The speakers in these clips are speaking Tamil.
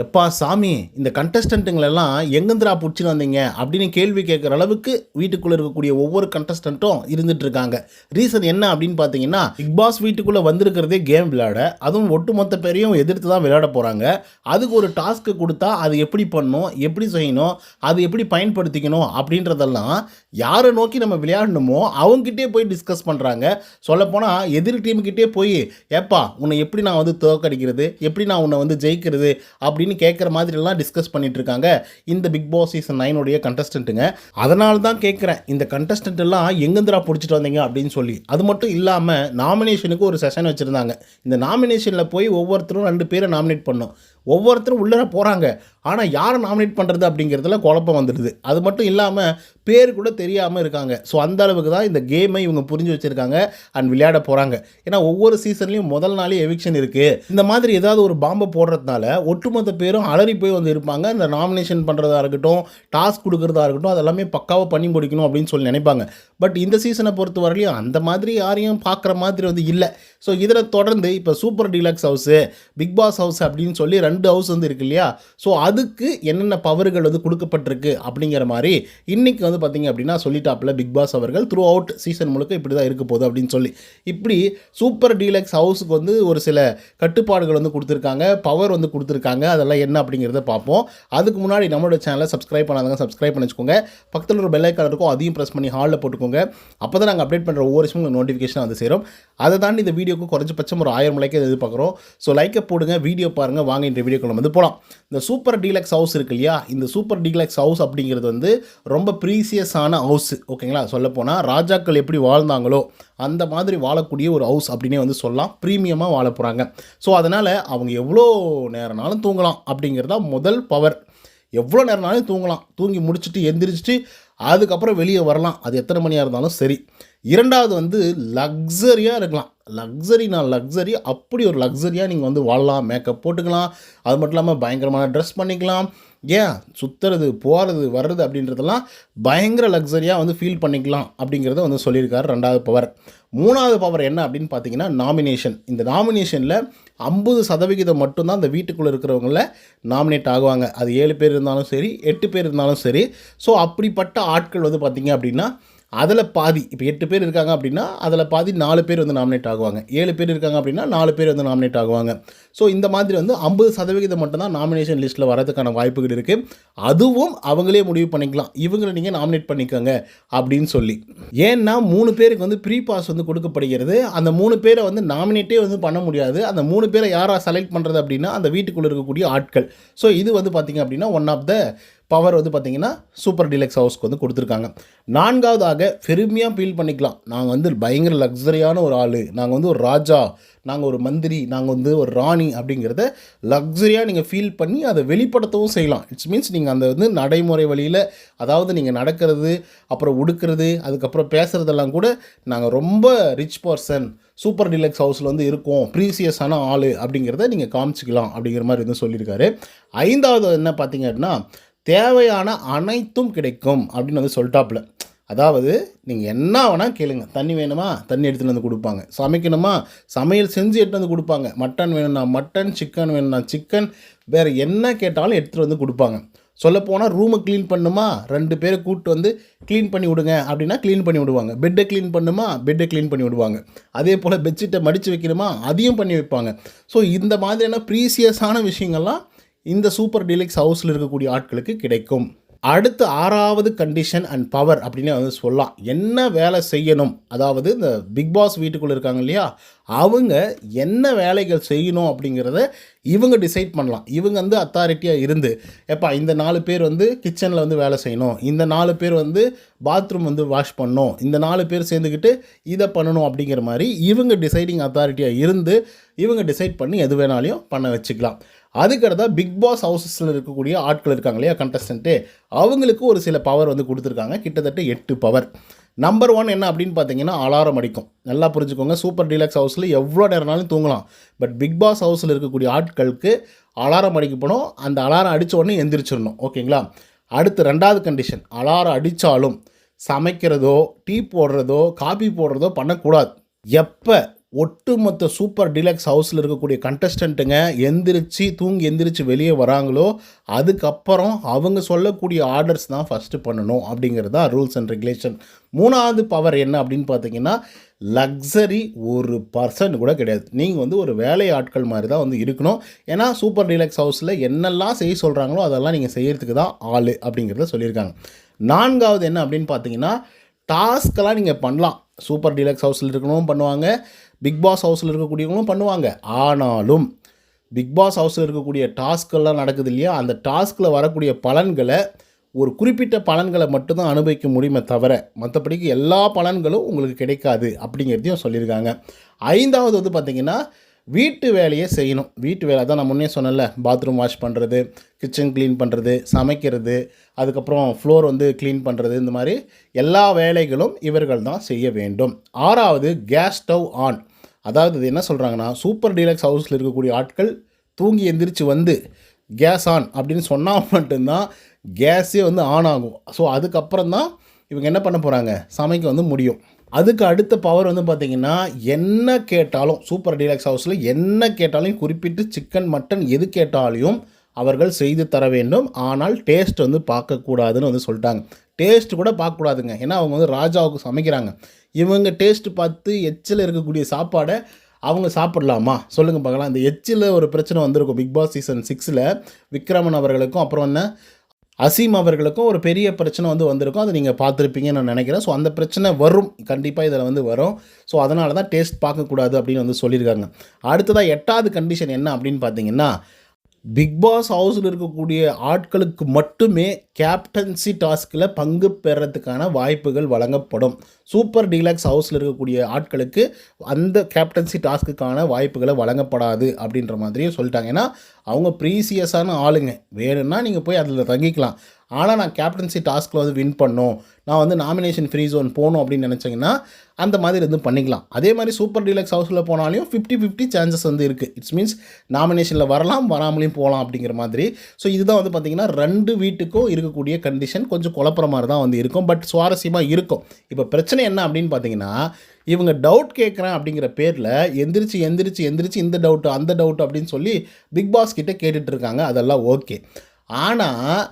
எப்பா சாமி இந்த கண்டஸ்டண்ட்டுங்களெல்லாம் எங்கேந்திரா பிடிச்சின்னு வந்தீங்க? அப்படின்னு கேள்வி கேட்குற அளவுக்கு வீட்டுக்குள்ளே இருக்கக்கூடிய ஒவ்வொரு கண்டஸ்டண்ட்டும் இருந்துட்டு இருக்காங்க ரீசன் என்ன அப்படின்னு பார்த்தீங்கன்னா பிக் பாஸ் வீட்டுக்குள்ளே வந்திருக்கிறதே கேம் விளையாட அதுவும் ஒட்டுமொத்த பேரையும் எதிர்த்து தான் விளையாட போகிறாங்க அதுக்கு ஒரு டாஸ்க்கு கொடுத்தா அது எப்படி பண்ணணும் எப்படி செய்யணும் அது எப்படி பயன்படுத்திக்கணும் அப்படின்றதெல்லாம் யாரை நோக்கி நம்ம விளையாடணுமோ அவங்ககிட்டே போய் டிஸ்கஸ் பண்ணுறாங்க சொல்லப்போனால் எதிர் டீம்கிட்டே போய் ஏப்பா உன்னை எப்படி நான் வந்து தோக்கடிக்கிறது எப்படி நான் உன்னை வந்து ஜெயிக்கிறது? அப்படின்னு கேட்குற மாதிரிலாம் டிஸ்கஸ் பண்ணிட்டு இருக்காங்க இந்த பிக் பாஸ் சீசன் நைனுடைய கண்டஸ்டண்ட்டுங்க அதனால தான் கேட்குறேன் இந்த கண்டஸ்டன்ட் எல்லாம் எங்கேந்திரா பிடிச்சிட்டு வந்தீங்க அப்படின்னு சொல்லி. அது மட்டும் இல்லாமல் நாமினேஷனுக்கு ஒரு செஷன் வச்சுருந்தாங்க. இந்த நாமினேஷனில் போய் ஒவ்வொருத்தரும் ரெண்டு பேரை நாமினேட் பண்ணோம். ஒவ்வொருத்தரும் உள்ளே போகிறாங்க ஆனால் யாரை நாமினேட் பண்ணுறது அப்படிங்கிறதுல குழப்பம் வந்துடுது. அது மட்டும் இல்லாமல் பேர் கூட தெரியாமல் இருக்காங்க. ஸோ அந்த அளவுக்கு தான் இந்த கேமை இவங்க புரிஞ்சு வச்சுருக்காங்க அண்ட் விளையாட போகிறாங்க ஏன்னா ஒவ்வொரு சீசன்லேயும் முதல் நாளே எவிக்ஷன் இருக்குது இந்த மாதிரி ஏதாவது ஒரு பாம்பை போடுறதுனால ஒட்டுமொத்த பேரும் அலறி போய் வந்து இருப்பாங்க. இந்த நாமினேஷன் பண்ணுறதா இருக்கட்டும் டாஸ்க் கொடுக்குறதா இருக்கட்டும் அதெல்லாமே பக்காவாக பண்ணி முடிக்கணும் அப்படின்னு சொல்லி நினைப்பாங்க. பட் இந்த சீசனை பொறுத்த வரலையும் அந்த மாதிரி யாரையும் பார்க்குற மாதிரி வந்து இல்லை. ஸோ இதில் தொடர்ந்து இப்போ Super Deluxe house Bigg Boss house அப்படின்னு சொல்லி ரெண்டு ஹவுஸ் வந்து இருக்கு இல்லையா? ஸோ அதுக்கு என்னென்ன பவர்கள் வந்து கொடுக்கப்பட்டிருக்கு அப்படிங்கிற மாதிரி இன்னைக்கு வந்து பார்த்தீங்க அப்படின்னா சொல்லிட்டாப்பில் பிக் பாஸ் அவர்கள் த்ரூ அவுட் சீசன் முழுக்க இப்படி தான் இருக்க போகுது அப்படின்னு சொல்லி. இப்படி சூப்பர் டீலக்ஸ் ஹவுஸுக்கு வந்து ஒரு சில கட்டுப்பாடுகள் வந்து கொடுத்துருக்காங்க பவர் வந்து கொடுத்துருக்காங்க. அதெல்லாம் என்ன அப்படிங்கிறத பார்ப்போம். அதுக்கு முன்னாடி நம்மளோட சேனலை சப்ஸ்கிரைப் பண்ணாதவங்க சப்ஸ்கிரைப் பண்ணி வச்சுக்கோங்க பக்கத்தில் ஒரு பெல் ஐக்கான் இருக்கும் அதையும் ப்ரெஸ் பண்ணி ஹாலில் போட்டுக்கோங்க. அப்போ தான் நாங்கள் அப்டேட் பண்ணுற ஒவ்வொரு விஷயமும் நோட்டிஃபிகேஷன் வந்து சேரும். அதை தாண்டி இந்த வீடியோக்கு குறைஞ்சபட்சம் ஒரு ஆயிரம் லைக்கை எதிர்பார்க்குறோம். ஸோ லைக்கை போடுங்க வீடியோ பாருங்கள் வாங்க இந்த வீடியோக்குள்ள வந்து போகலாம் இந்த சூப்பர் டீலக்ஸ் ஹவுஸ் இருக்கு இல்லையா? இந்த சூப்பர் டீலக்ஸ் ஹவுஸ் அப்படிங்கிறது வந்து ரொம்ப ப்ரீசியஸான ஹவுஸ் ஓகேங்களா சொல்லப்போனால் ராஜாக்கள் எப்படி வாழ்ந்தாங்களோ அந்த மாதிரி வாழக்கூடிய ஒரு ஹவுஸ் அப்படின்னே வந்து சொல்லலாம். ப்ரீமியமாக வாழ போகிறாங்க ஸோ அதனால் அவங்க எவ்வளோ நேரம்னாலும் தூங்கலாம் அப்படிங்கிறது தான் முதல் பவர் எவ்வளோ நேரம்னாலும் தூங்கலாம். தூங்கி முடிச்சுட்டு எந்திரிச்சிட்டு அதுக்கப்புறம் வெளியே வரலாம். அது எத்தனை மணியாக இருந்தாலும் சரி. இரண்டாவது வந்து லக்ஸரியாக இருக்கலாம். லக்ஸரினா லக்ஸரி அப்படி ஒரு லக்ஸரியாக நீங்கள் வந்து வாழலாம். மேக்கப் போட்டுக்கலாம். அது மட்டும் இல்லாமல் பயங்கரமான ட்ரெஸ் பண்ணிக்கலாம். ஏன்? சுற்றுறது போகிறது வர்றது அப்படின்றதெல்லாம் பயங்கர லக்ஸரியாக வந்து ஃபீல் பண்ணிக்கலாம் அப்படிங்கிறத வந்து சொல்லியிருக்காரு ரெண்டாவது பவர் மூணாவது பவர் என்ன அப்படின்னு பார்த்தீங்கன்னா நாமினேஷன் இந்த நாமினேஷனில் ஐம்பது சதவிகிதம் மட்டும்தான் இந்த வீட்டுக்குள்ளே இருக்கிறவங்கள நாமினேட் ஆகுவாங்க. அது ஏழு பேர் இருந்தாலும் சரி எட்டு பேர் இருந்தாலும் சரி. ஸோ அப்படிப்பட்ட ஆட்கள் வந்து பார்த்திங்க அப்படின்னா அதில் பாதி இப்போ எட்டு பேர் இருக்காங்க அப்படின்னா அதில் பாதி நாலு பேர் வந்து நாமினேட் ஆகுவாங்க. ஏழு பேர் இருக்காங்க அப்படின்னா நாலு பேர் வந்து நாமினேட் ஆகுவாங்க. ஸோ இந்த மாதிரி வந்து ஐம்பது சதவிகிதம் மட்டும்தான் நாமினேஷன் லிஸ்ட்டில் வரதுக்கான வாய்ப்புகள் இருக்குது அதுவும் அவங்களே முடிவு பண்ணிக்கலாம். இவங்களை நீங்கள் நாமினேட் பண்ணிக்கோங்க அப்படின்னு சொல்லி. ஏன்னா மூணு பேருக்கு வந்து ப்ரீ பாஸ் வந்து கொடுக்கப்படுகிறது. அந்த மூணு பேரை வந்து நாமினேட்டே வந்து பண்ண முடியாது. அந்த மூணு பேரை யாராக செலக்ட் பண்ணுறது அப்படின்னா அந்த வீட்டுக்குள்ளே இருக்கக்கூடிய ஆட்கள். ஸோ இது வந்து பார்த்திங்க அப்படின்னா ஒன் ஆஃப் த பவர் வந்து பார்த்திங்கன்னா சூப்பர் டீலக்ஸ் ஹவுஸ்க்கு வந்து கொடுத்துருக்காங்க. நான்காவதாக பெருமையாக ஃபீல் பண்ணிக்கலாம். நாங்கள் வந்து பயங்கர லக்ஸரியான ஒரு ஆள். நாங்கள் வந்து ஒரு ராஜா. நாங்கள் ஒரு மந்திரி. நாங்கள் வந்து ஒரு ராணி அப்படிங்கிறத லக்ஸரியாக நீங்கள் ஃபீல் பண்ணி அதை வெளிப்படுத்தவும் செய்யலாம். இட்ஸ் மீன்ஸ் நீங்கள் அந்த வந்து நடைமுறை வழியில் அதாவது நீங்கள் நடக்கிறது அப்புறம் உடுக்கிறது அதுக்கப்புறம் பேசுகிறதெல்லாம் கூட நாங்கள் ரொம்ப ரிச் பர்சன் சூப்பர் டிலக்ஸ் ஹவுஸில் வந்து இருக்கும். ப்ரீசியஸான ஆள் அப்படிங்கிறத நீங்கள் காமிச்சிக்கலாம் அப்படிங்கிற மாதிரி வந்து சொல்லியிருக்காரு. ஐந்தாவது என்ன பார்த்தீங்க அப்படின்னா தேவையான அனைத்தும் கிடைக்கும் அப்படின்னு வந்து சொல்லிட்டாப்புல. அதாவது நீங்கள் என்ன வேணால் கேளுங்க. தண்ணி வேணுமா? தண்ணி எடுத்துகிட்டு வந்து கொடுப்பாங்க. சமைக்கணுமா? சமையல் செஞ்சு எடுத்துகிட்டு வந்து கொடுப்பாங்க. மட்டன் வேணும்னா மட்டன் சிக்கன் வேணும்னா சிக்கன் வேறு என்ன கேட்டாலும் எடுத்துகிட்டு வந்து கொடுப்பாங்க. சொல்லப்போனால் ரூமை க்ளீன் பண்ணுமா? ரெண்டு பேரை கூப்பிட்டு வந்து க்ளீன் பண்ணி விடுங்க அப்படின்னா க்ளீன் பண்ணி விடுவாங்க. பெட்டை க்ளீன் பண்ணுமா? பெட்டை க்ளீன் பண்ணி விடுவாங்க. அதே போல் பெட்ஷீட்டை மடித்து வைக்கணுமா? அதையும் பண்ணி வைப்பாங்க. ஸோ இந்த மாதிரியான ப்ரீசியஸான விஷயங்கள்லாம் இந்த சூப்பர் டீலக்ஸ் ஹவுஸில் இருக்கக்கூடிய ஆட்களுக்கு கிடைக்கும். அடுத்து ஆறாவது கண்டிஷன் அண்ட் பவர் அப்படின்னு வந்து சொல்லலாம். என்ன வேலை செய்யணும்? அதாவது இந்த பிக் பாஸ் வீட்டுக்குள்ளே இருக்காங்க இல்லையா? அவங்க என்ன வேலைகள் செய்யணும் அப்படிங்கிறத இவங்க டிசைட் பண்ணலாம். இவங்க வந்து அத்தாரிட்டியாக இருந்து எப்பா இந்த நாலு பேர் வந்து கிச்சனில் வந்து வேலை செய்யணும். இந்த நாலு பேர் வந்து பாத்ரூம் வந்து வாஷ் பண்ணணும். இந்த நாலு பேர் சேர்ந்துக்கிட்டு இதை பண்ணணும் அப்படிங்கிற மாதிரி இவங்க டிசைடிங் அத்தாரிட்டியாக இருந்து இவங்க டிசைட் பண்ணி எது வேணாலையும் பண்ண வச்சுக்கலாம். அதுக்கடுத்தா பிக் பாஸ் ஹவுசஸில் இருக்கக்கூடிய ஆட்கள் இருக்காங்க இல்லையா கண்டஸ்டன்ட்டு அவங்களுக்கு ஒரு சில பவர் வந்து கொடுத்துருக்காங்க. கிட்டத்தட்ட எட்டு பவர் நம்பர் ஒன் என்ன அப்படின்னு பார்த்தீங்கன்னா அலாரம் அடிக்கும். நல்லா புரிஞ்சுக்கோங்க. சூப்பர் டீலக்ஸ் ஹவுஸில் எவ்வளோ நேரம்னாலும் தூங்கலாம். பட் பிக் பாஸ் ஹவுஸில் இருக்கக்கூடிய ஆட்களுக்கு அலாரம் அடிக்கப்படும். அந்த அலாரம் அடித்த உடனே எந்திரிச்சிடணும். ஓகேங்களா? அடுத்து ரெண்டாவது கண்டிஷன் அலாரம் அடித்தாலும் சமைக்கிறதோ டீ போடுறதோ காபி போடுறதோ பண்ணக்கூடாது. எப்போ? ஒட்டுமொத்த சூப்பர் டிலக்ஸ் ஹவுஸில் இருக்கக்கூடிய கண்டஸ்டண்ட்டுங்க எந்திரிச்சு தூங்கி எந்திரிச்சு வெளியே வராங்களோ அதுக்கப்புறம் அவங்க சொல்லக்கூடிய ஆர்டர்ஸ் தான் ஃபஸ்ட்டு பண்ணணும் அப்படிங்கிறது தான் ரூல்ஸ் அண்ட் ரெகுலேஷன் மூணாவது பவர் என்ன அப்படின்னு பார்த்தீங்கன்னா லக்ஸரி ஒரு பர்சன் கூட கிடையாது. நீங்கள் வந்து ஒரு வேலை ஆட்கள் மாதிரி தான் வந்து இருக்கணும். ஏன்னா சூப்பர் டீலக்ஸ் ஹவுஸில் என்னெல்லாம் செய்ய சொல்கிறாங்களோ அதெல்லாம் நீங்கள் செய்கிறதுக்கு தான் ஆள் அப்படிங்கிறத சொல்லியிருக்காங்க. நான்காவது என்ன அப்படின்னு பார்த்தீங்கன்னா டாஸ்க்கெல்லாம் நீங்கள் பண்ணலாம். சூப்பர் டீலக்ஸ் ஹவுஸில் இருக்கணும் பண்ணுவாங்க. பிக் பாஸ் ஹவுஸில் இருக்கக்கூடியவங்களும் பண்ணுவாங்க. ஆனாலும் பிக் பாஸ் ஹவுஸில் இருக்கக்கூடிய டாஸ்க்கெல்லாம் நடக்குது இல்லையா? அந்த டாஸ்கில் வரக்கூடிய பலன்களை ஒரு குறிப்பிட்ட பலன்களை மட்டும்தான் அனுபவிக்க முடியுமே தவிர மற்றபடிக்கு எல்லா பலன்களும் உங்களுக்கு கிடைக்காது அப்படிங்கிறதையும் சொல்லியிருக்காங்க. ஐந்தாவது வந்து பார்த்திங்கன்னா வீட்டு வேலையை செய்யணும். வீட்டு வேலை தான் நான் முன்னே சொன்னேன்ல பாத்ரூம் வாஷ் பண்ணுறது கிச்சன் க்ளீன் பண்ணுறது சமைக்கிறது அதுக்கப்புறம் ஃப்ளோர் வந்து க்ளீன் பண்ணுறது இந்த மாதிரி எல்லா வேலைகளும் இவர்கள் தான் செய்ய வேண்டும். ஆறாவது கேஸ் ஸ்டவ் ஆன் அதாவது இது என்ன சொல்கிறாங்கன்னா சூப்பர் டீலக்ஸ் ஹவுஸில் இருக்கக்கூடிய ஆட்கள் தூங்கி எந்திரிச்சு வந்து கேஸ் ஆன் அப்படின்னு சொன்னால் மட்டும்தான் கேஸே வந்து ஆன் ஆகும். ஸோ அதுக்கப்புறம் தான் இவங்க என்ன பண்ண போகிறாங்க சமைக்க வந்து முடியும். அதுக்கு அடுத்த பவர் வந்து பார்த்திங்கன்னா என்ன கேட்டாலும் சூப்பர் டீலக்ஸ் ஹவுஸில் என்ன கேட்டாலும் குறிப்பிட்டு சிக்கன் மட்டன் எது கேட்டாலையும் அவர்கள் செய்து தர வேண்டும். ஆனால் டேஸ்ட் வந்து பார்க்கக்கூடாதுன்னு வந்து சொல்லிட்டாங்க. டேஸ்ட் கூட பார்க்கக்கூடாதுங்க. ஏன்னா அவங்க வந்து ராஜாவுக்கு சமைக்கிறாங்க. இவங்க டேஸ்ட் பார்த்து எச்சில் இருக்கக்கூடிய சாப்பாடை அவங்க சாப்பிடலாமா? சொல்லுங்கள் பார்க்கலாம். இந்த எச்சில் ஒரு பிரச்சனை வந்திருக்கும். பிக் பாஸ் சீசன் சிக்ஸில் விக்ரமன் அவர்களுக்கும் அப்புறம் என்ன? அசீம் அவர்களுக்கும் ஒரு பெரிய பிரச்சனை வந்து வந்திருக்கும். அதை நீங்கள் பார்த்துருப்பீங்கன்னு நான் நினைக்கிறேன். ஸோ அந்த பிரச்சனை வரும். கண்டிப்பாக இதில் வந்து வரும். ஸோ அதனால தான் டேஸ்ட் பார்க்கக்கூடாது அப்படின்னு வந்து சொல்லியிருக்காங்க. அடுத்ததாக எட்டாவது கண்டிஷன் என்ன அப்படின்னு பார்த்தீங்கன்னா பிக் பாஸ் ஹவுஸில் இருக்கக்கூடிய ஆட்களுக்கு மட்டுமே கேப்டன்சி டாஸ்கில் பங்கு பெறத்துக்கான வாய்ப்புகள் வழங்கப்படும். சூப்பர் டீலக்ஸ் ஹவுஸில் இருக்கக்கூடிய ஆட்களுக்கு அந்த கேப்டன்சி டாஸ்க்குக்கான வாய்ப்புகளை வழங்கப்படாது அப்படின்ற மாதிரியும் சொல்லிட்டாங்க. ஏன்னா அவங்க ப்ரீசியஸான ஆளுங்க. வேணும்னா நீங்கள் போய் அதில் தங்கிக்கலாம். ஆனால் நான் கேப்டன்சி டாஸ்கில் வந்து வின் பண்ணோம். நான் வந்து நாமினேஷன் ஃப்ரீ ஜோன் போகணும் அப்படின்னு நினச்சிங்கன்னா அந்த மாதிரி இருந்து பண்ணிக்கலாம். அதே மாதிரி சூப்பர் டீலக்ஸ் ஹவுஸில் போனாலையும் ஃபிஃப்டி ஃபிஃப்டி சான்சஸ் வந்து இருக்குது இட்ஸ் மீன்ஸ் நாமினேஷனில் வரலாம் வராமலையும் போகலாம் அப்படிங்கிற மாதிரி. ஸோ இதுதான் வந்து பார்த்திங்கன்னா ரெண்டு வீட்டுக்கும் இருக்கக்கூடிய கண்டிஷன் கொஞ்சம் குழப்புற மாதிரி தான் வந்து இருக்கும். பட் சுவாரஸ்யமாக இருக்கும். இப்போ பிரச்சனை என்ன அப்படின்னு பார்த்தீங்கன்னா இவங்க டவுட் கேட்குறேன் அப்படிங்கிற பேரில் எந்திரிச்சு எந்திரிச்சு எந்திரிச்சு இந்த டவுட்டு அந்த டவுட் அப்படின்னு சொல்லி பிக் பாஸ் கிட்டே கேட்டுட்ருக்காங்க அதெல்லாம் ஓகே ஆனால்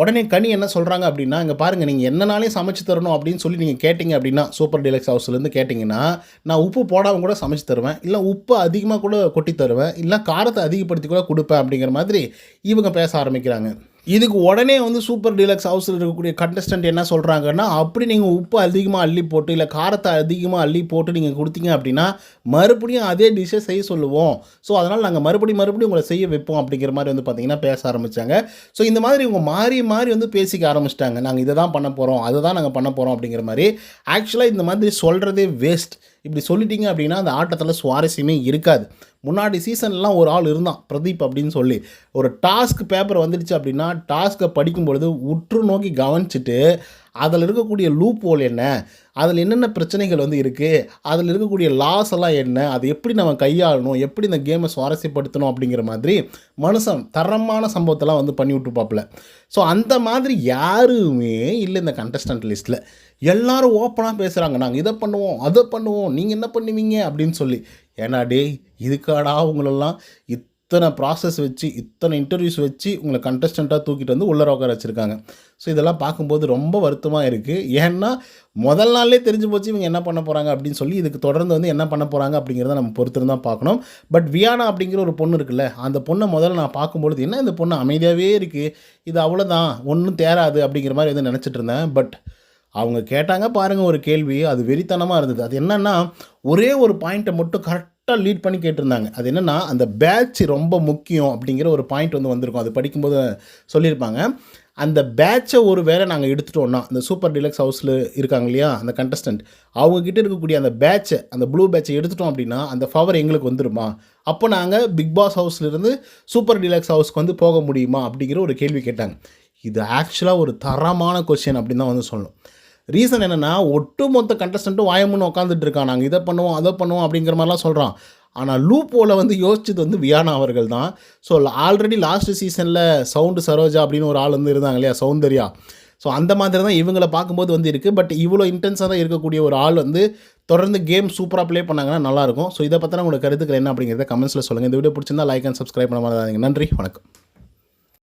உடனே கனி என்ன சொல்கிறாங்க அப்படின்னா இங்கே பாருங்கள் நீங்கள் என்னனாலே சமைச்சு தரணும் அப்படின்னு சொல்லி நீங்கள் கேட்டிங்க அப்படின்னா சூப்பர் டிலக்ஸ் ஹவுஸ்லேருந்து கேட்டிங்கன்னா நான் உப்பு போடாமல் கூட சமைச்சு தருவேன். இல்லை உப்பு அதிகமாக கூட கொட்டி தருவேன். இல்லை காரத்தை அதிகப்படுத்தி கூட கொடுப்பேன் அப்படிங்கிற மாதிரி இவங்க பேச ஆரம்பிக்கிறாங்க. இதுக்கு உடனே வந்து சூப்பர் டீலக்ஸ் ஹவுஸில் இருக்கக்கூடிய கண்டஸ்டன்ட் என்ன சொல்கிறாங்கன்னா அப்படி நீங்கள் உப்பு அதிகமாக அள்ளி போட்டு இல்லை காரத்தை அதிகமாக அள்ளி போட்டு நீங்கள் கொடுத்தீங்க அப்படின்னா மறுபடியும் அதே டிஷ்ஷை செய்ய சொல்லுவோம். ஸோ அதனால் நாங்கள் மறுபடியும் மறுபடியும் உங்களை செய்ய வைப்போம் அப்படிங்கிற மாதிரி வந்து பார்த்தீங்கன்னா பேச ஆரம்பித்தாங்க ஸோ இந்த மாதிரி இவங்க மாறி மாறி வந்து பேசிக்க ஆரம்பிச்சிட்டாங்க. நாங்கள் இதை தான் பண்ண போகிறோம் அதை தான் நாங்கள் பண்ண போகிறோம் அப்படிங்கிற மாதிரி. ஆக்சுவலாக இந்த மாதிரி சொல்கிறதே வேஸ்ட் இப்படி சொல்லிட்டீங்க அப்படின்னா அந்த ஆட்டத்தில் சுவாரஸ்யமே இருக்காது. முன்னாடி சீசன்லாம் ஒரு ஆள் இருந்தான் பிரதீப் அப்படின்னு சொல்லி. ஒரு டாஸ்க் பேப்பர் வந்துடுச்சு அப்படின்னா டாஸ்க்கை படிக்கும் பொழுது உற்று நோக்கி கவனிச்சுட்டு அதில் இருக்கக்கூடிய லூப் ஹோல் என்ன? அதில் என்னென்ன பிரச்சனைகள் வந்து இருக்குது அதில் இருக்கக்கூடிய லாஸ் எல்லாம் என்ன? அதை எப்படி நம்ம கையாளணும்? எப்படி இந்த கேமை சுவாரஸ்யப்படுத்தணும் அப்படிங்கிற மாதிரி மனுஷன் தரமான சம்பவத்தெல்லாம் வந்து பண்ணி விட்டுப்பாப்புல ஸோ அந்த மாதிரி யாருமே இல்லை இந்த கண்டஸ்டன்ட் லிஸ்ட்டில் எல்லாரும் ஓப்பனாக பேசுகிறாங்க நாங்கள் இதை பண்ணுவோம் அதை பண்ணுவோம். நீங்கள் என்ன பண்ணுவீங்க? அப்படின்னு சொல்லி. ஏன்னா டேய் இதுக்காடா உங்களெல்லாம் இத்தனை ப்ராசஸ் வச்சு இத்தனை இன்டர்வியூஸ் வச்சு உங்களை கண்டஸ்டண்ட்டாக தூக்கிட்டு வந்து உள்ளே உட்கார வச்சுருக்காங்க. ஸோ இதெல்லாம் பார்க்கும்போது ரொம்ப வருத்தமாக இருக்குது ஏன்னா முதல் நாள்லேயே தெரிஞ்சு போச்சு இவங்க என்ன பண்ண போகிறாங்க அப்படின்னு சொல்லி இதுக்கு தொடர்ந்து வந்து என்ன பண்ண போகிறாங்க அப்படிங்கிறத நம்ம பொறுத்து தான் பார்க்கணும். பட் வியானா அப்படிங்கிற ஒரு பொண்ணு இருக்குல்ல அந்த பொண்ணை முதல்ல நான் பார்க்கும்பொழுது என்ன இந்த பொண்ணு அமைதியாகவே இருக்குது இது அவ்வளோதான் ஒன்றும் தேராது அப்படிங்கிற மாதிரி வந்து நினச்சிட்டு இருந்தேன். பட் அவங்க கேட்டாங்க பாருங்கள் ஒரு கேள்வி அது வெறித்தனமாக இருந்தது. அது என்னென்னா ஒரே ஒரு பாயிண்ட்டை மட்டும் கரெக்ட் கரெக்டாக லீட் பண்ணி கேட்டிருந்தாங்க. அது என்னென்னா அந்த பேட்ச் ரொம்ப முக்கியம் அப்படிங்கிற ஒரு பாயிண்ட் வந்து வந்திருக்கும். அது படிக்கும்போது சொல்லியிருப்பாங்க. அந்த பேட்சை ஒரு வேளை நாங்கள் எடுத்துட்டோம்னா அந்த சூப்பர் டிலக்ஸ் ஹவுஸில் இருக்காங்க இல்லையா அந்த கண்டஸ்டன்ட் அவங்கக்கிட்ட இருக்கக்கூடிய அந்த பேட்சை அந்த ப்ளூ பேட்சை எடுத்துட்டோம் அப்படின்னா அந்த பவர் எங்களுக்கு வந்துருமா? அப்போ நாங்கள் பிக் பாஸ் ஹவுஸ்லேருந்து சூப்பர் டிலக்ஸ் ஹவுஸ்க்கு வந்து போக முடியுமா அப்படிங்கிற ஒரு கேள்வி கேட்டாங்க. இது ஆக்சுவலாக ஒரு தரமான கொஸ்டின் அப்படின்னு தான் வந்து சொல்லணும். ரீசன் என்னென்னா ஒட்டுமொத்த கண்டஸ்டண்ட்டும் வாயமுன்னு உட்காந்துட்டு இருக்கான். நாங்கள் இதை பண்ணுவோம் அதை பண்ணுவோம் அப்படிங்கிற மாதிரிலாம் சொல்கிறான் ஆனால் லூப்போவில் வந்து யோசிச்சது வந்து வியானா அவர்கள் தான். ஸோ ஆல்ரெடி லாஸ்ட் சீசனில் சவுண்டு சரோஜா அப்படின்னு ஒரு ஆள் வந்து இருந்தாங்க இல்லையா? சௌந்தர்யா. ஸோ அந்த மாதிரி தான் இவங்களை பார்க்கும்போது வந்து இருக்குது பட் இவ்வளோ இன்டென்ஸாக தான் இருக்கக்கூடிய ஒரு ஆள் வந்து தொடர்ந்து கேம் சூப்பராக ப்ளே பண்ணாங்கன்னா நல்லாயிருக்கும் ஸோ இதை பற்றின உங்களோட கருத்துக்கள் என்ன அப்படிங்கிறத கமெண்ட்ஸில் சொல்லுங்கள் இந்த வீடியோ பிடிச்சிருந்தா லைக் அண்ட் சப்ஸ்கிரைப் பண்ண மாதிரி நன்றி வணக்கம்.